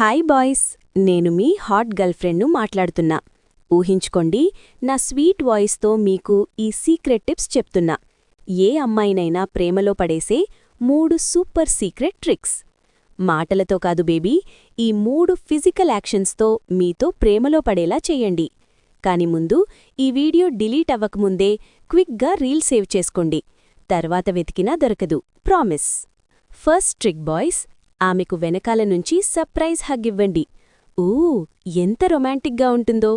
Hi boys నేను మీ hot గర్ల్ఫ్రెండ్ను మాట్లాడుతున్నా. ఊహించుకోండి నా స్వీట్ వాయిస్తో మీకు ఈ సీక్రెట్ టిప్స్ చెప్తున్నా. ఏ అమ్మాయినైనా ప్రేమలో పడేసే మూడు సూపర్ సీక్రెట్ ట్రిక్స్. మాటలతో కాదు బేబీ ఈ మూడు ఫిజికల్ యాక్షన్స్తో మీతో ప్రేమలో పడేలా చేయండి. కాని ముందు ఈ వీడియో డిలీట్ అవ్వకముందే క్విక్గా రీల్ సేవ్ చేసుకోండి. తర్వాత వెతికినా దొరకదు ప్రామిస్. ఫస్ట్ ట్రిక్ బాయ్స్ ఆమెకు వెనకాల నుంచి సర్ప్రైజ్ హగ్ ఇవ్వండి. ఊ ఎంత రొమాంటిక్గా ఉంటుందో.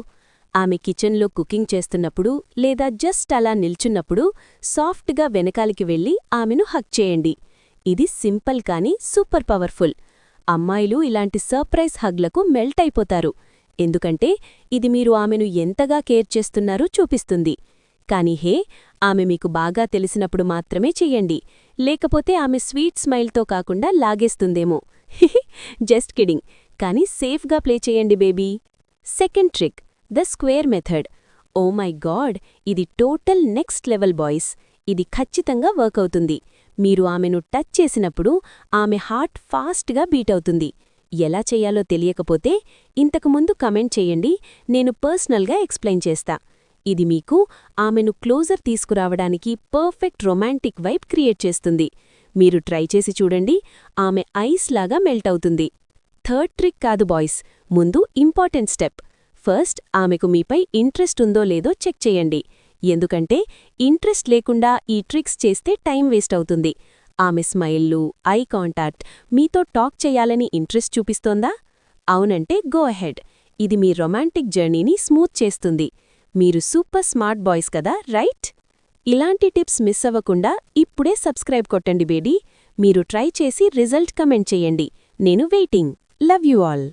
ఆమె కిచెన్లో కుకింగ్ చేస్తున్నప్పుడు లేదా జస్ట్ అలా నిల్చున్నప్పుడు సాఫ్ట్గా వెనకాలికి వెళ్ళి ఆమెను హగ్ చేయండి. ఇది సింపుల్ కానీ సూపర్ పవర్ఫుల్. అమ్మాయిలు ఇలాంటి సర్ప్రైజ్ హగ్లకు మెల్ట్ అయిపోతారు. ఎందుకంటే ఇది మీరు ఆమెను ఎంతగా కేర్ చేస్తున్నారో చూపిస్తుంది. కానీ హే ఆమె మీకు బాగా తెలిసినప్పుడు మాత్రమే చెయ్యండి. లేకపోతే ఆమె స్వీట్ స్మైల్తో కాకుండా లాగేస్తుందేమో. Just kidding. కానీ సేఫ్గా ప్లే చేయండి baby. Second trick the square method. Oh my god ఇది టోటల్ నెక్స్ట్ లెవెల్ బాయ్స్. ఇది ఖచ్చితంగా వర్క్ అవుతుంది. మీరు ఆమెను టచ్ చేసినప్పుడు ఆమె హార్ట్ ఫాస్ట్గా బీట్ అవుతుంది. ఎలా చెయ్యాలో తెలియకపోతే ఇంతకుముందు కమెంట్ చేయండి నేను పర్సనల్గా ఎక్స్ప్లెయిన్ చేస్తా. ఇది మీకు ఆమెను క్లోజర్ తీసుకురావడానికి పర్ఫెక్ట్ రొమాంటిక్ వైబ్ క్రియేట్ చేస్తుంది. మీరు ట్రై చేసి చూడండి ఆమె ఐస్ లాగా మెల్ట్ అవుతుంది. థర్డ్ ట్రిక్ కాదు బాయ్స్ ముందు ఇంపార్టెంట్ స్టెప్. ఫస్ట్ ఆమెకు మీపై ఇంట్రెస్ట్ ఉందో లేదో చెక్ చేయండి. ఎందుకంటే ఇంట్రెస్ట్ లేకుండా ఈ ట్రిక్స్ చేస్తే టైం వేస్ట్ అవుతుంది. ఆమె స్మైల్లు ఐ కాంటాక్ట్ మీతో టాక్ చేయాలని ఇంట్రెస్ట్ చూపిస్తోందా? అవునంటే గో అహెడ్. ఇది మీ రొమాంటిక్ జర్నీని స్మూత్ చేస్తుంది. మీరు సూపర్ స్మార్ట్ బాయ్స్ కదా రైట్? ఇలాంటి టిప్స్ మిస్ అవ్వకుండా ఇప్పుడే సబ్స్క్రైబ్ కొట్టండి బేడీ మీరు ట్రై చేసి రిజల్ట్ కమెంట్ చేయండి. నేను వెయిటింగ్. Love you all.